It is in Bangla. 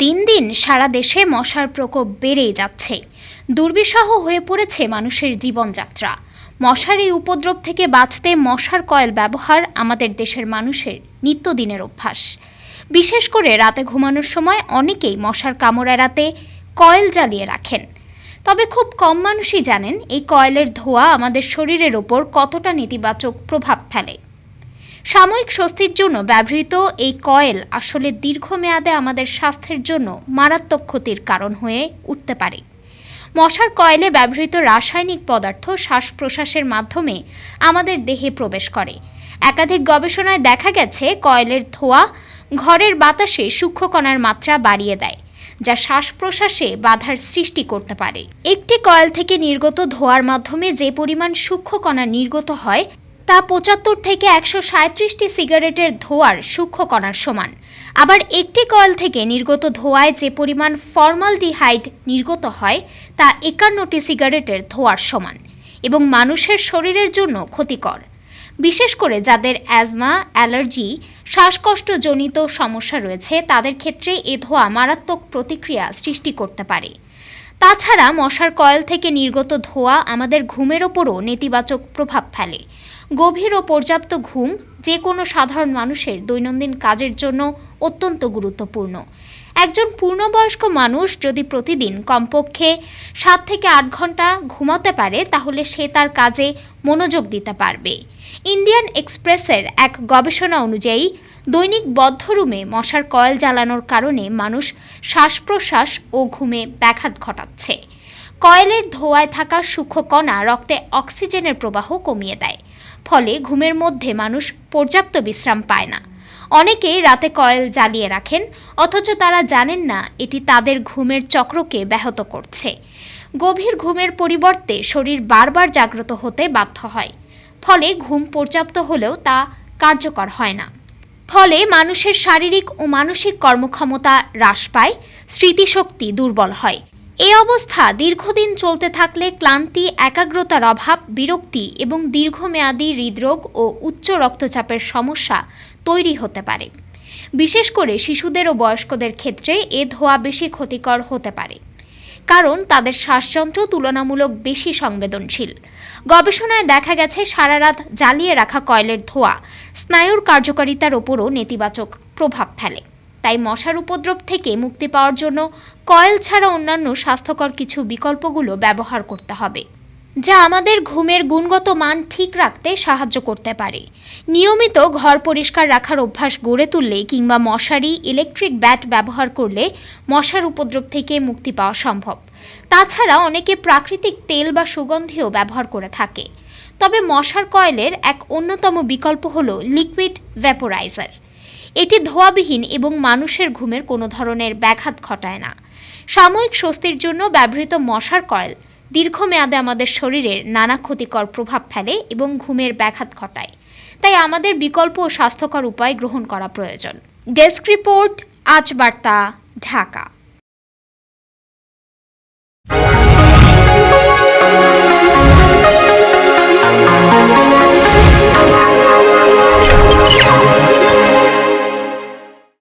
দিন দিন সারা দেশে মশার প্রকোপ বেড়েই যাচ্ছে। দুর্বিষহ হয়ে পড়েছে মানুষের জীবনযাত্রা। মশার এই উপদ্রব থেকে বাঁচতে মশার কয়েল ব্যবহার আমাদের দেশের মানুষের নিত্যদিনের অভ্যাস। বিশেষ করে রাতে ঘুমানোর সময় অনেকেই মশার কামড় এড়াতে কয়েল জ্বালিয়ে রাখেন। তবে খুব কম মানুষই জানেন এই কয়েলের ধোঁয়া আমাদের শরীরের ওপর কতটা নেতিবাচক প্রভাব ফেলে। সাময়িক স্বস্তির জন্য ব্যবহৃত এই কয়েল আসলে দীর্ঘমেয়াদে আমাদের স্বাস্থ্যের জন্য মারাত্মক ক্ষতির কারণ হয়ে উঠতে পারে। মশার কয়েলে ব্যবহৃত রাসায়নিক পদার্থ শ্বাস প্রশ্বাসের মাধ্যমে আমাদের দেহে প্রবেশ করে। একাধিক গবেষণায় দেখা গেছে, কয়েলের ধোঁয়া ঘরের বাতাসে সূক্ষ্মকণার মাত্রা বাড়িয়ে দেয়, যা শ্বাস প্রশ্বাসে বাধার সৃষ্টি করতে পারে। একটি কয়েল থেকে নির্গত ধোঁয়ার মাধ্যমে যে পরিমাণ সূক্ষ্মকণা নির্গত হয় তা পঁচাত্তর থেকে একশো সাঁত্রিশটি সিগারেটের ধোঁয়ার সূক্ষ্ম কণার সমান। আবার একটি কয়েল থেকে নির্গত ধোঁয়ায় যে পরিমাণ ফর্মালডিহাইড নির্গত হয়, তা একান্নটি সিগারেটের ধোঁয়ার সমান এবং মানুষের শরীরের জন্য ক্ষতিকর। বিশেষ করে যাদের অ্যাজমা, অ্যালার্জি, শ্বাসকষ্টজনিত সমস্যা রয়েছে, তাদের ক্ষেত্রে এ ধোঁয়া মারাত্মক প্রতিক্রিয়া সৃষ্টি করতে পারে। তাছাড়া মশার কয়েল থেকে নির্গত ধোঁয়া আমাদের ঘুমের ওপরও নেতিবাচক প্রভাব ফেলে। গভীর ও পর্যাপ্ত ঘুম যে কোনো সাধারণ মানুষের দৈনন্দিন কাজের জন্য অত্যন্ত গুরুত্বপূর্ণ। একজন পূর্ণবয়স্ক মানুষ যদি প্রতিদিন কমপক্ষে সাত থেকে আট ঘণ্টা ঘুমাতে পারে, তাহলে সে তার কাজে মনোযোগ দিতে পারবে। ইন্ডিয়ান এক্সপ্রেসের এক গবেষণা অনুযায়ী, দৈনিক বদ্ধ রুমে মশার কয়েল জ্বালানোর কারণে মানুষ শ্বাস প্রশ্বাস ও ঘুমে ব্যাঘাত ঘটাচ্ছে। কয়েলের ধোঁয়ায় থাকা সূক্ষ্ম কণা রক্তে অক্সিজেনের প্রবাহ কমিয়ে দেয়, ফলে ঘুমের মধ্যে মানুষ পর্যাপ্ত বিশ্রাম পায় না। অনেকেই রাতে কয়েল জ্বালিয়ে রাখেন, অথচ তারা জানেন না এটি তাদের ঘুমের চক্রকে ব্যাহত করছে। গভীর ঘুমের পরিবর্তে শরীর বারবার জাগ্রত হতে বাধ্য হয়। ফলে ঘুম পর্যাপ্ত হলেও তা কার্যকর হয় না। ফলে মানুষের শারীরিক ও মানসিক কর্মক্ষমতা হ্রাস পায়, স্মৃতিশক্তি দুর্বল হয়। এই অবস্থা দীর্ঘদিন চলতে থাকলে ক্লান্তি, একাগ্রতার অভাব, বিরক্তি এবং দীর্ঘমেয়াদী হৃদরোগ ও উচ্চ রক্তচাপের সমস্যা তৈরি হতে পারে। বিশেষ করে শিশুদের ও বয়স্কদের ক্ষেত্রে এ ধোঁয়া বেশি ক্ষতিকর হতে পারে। কারণ তাদের শ্বাসযন্ত্র তুলনামূলক বেশি সংবেদনশীল। গবেষণায় দেখা গেছে, সারা রাত জ্বালিয়ে রাখা কয়েলের ধোঁয়া স্নায়ুর কার্যকারিতার ওপরও নেতিবাচক প্রভাব ফেলে। তাই মশার উপদ্রব থেকে মুক্তি পাওয়ার জন্য কয়েল ছাড়া অন্যান্য স্বাস্থ্যকর কিছু বিকল্পগুলো ব্যবহার করতে হবে, যা আমাদের ঘুমের গুণগত মান ঠিক রাখতে সাহায্য করতে পারে। নিয়মিত ঘর পরিষ্কার রাখার অভ্যাস গড়ে তুললে কিংবা মশারি, ইলেকট্রিক ব্যাট ব্যবহার করলে মশার উপদ্রব থেকে মুক্তি পাওয়া সম্ভব। তাছাড়া অনেকে প্রাকৃতিক তেল বা সুগন্ধিও ব্যবহার করে থাকে। তবে মশার কয়েলের এক অন্যতম বিকল্প হলো লিকুইড ভ্যাপোরাইজার। এটি ধোয়াবিহীন এবং মানুষের ঘুমের কোনো ধরনের ব্যাঘাত ঘটায় না। সাময়িক স্বস্তির জন্য ব্যবহৃত মশার কয়েল দীর্ঘমেয়াদে আমাদের শরীরের নানা ক্ষতিকর প্রভাব ফেলে এবং ঘুমের ব্যাঘাত ঘটায়। তাই আমাদের বিকল্প ও স্বাস্থ্যকর উপায় গ্রহণ করা প্রয়োজন। ডেস্ক রিপোর্ট, আজ বার্তা, ঢাকা।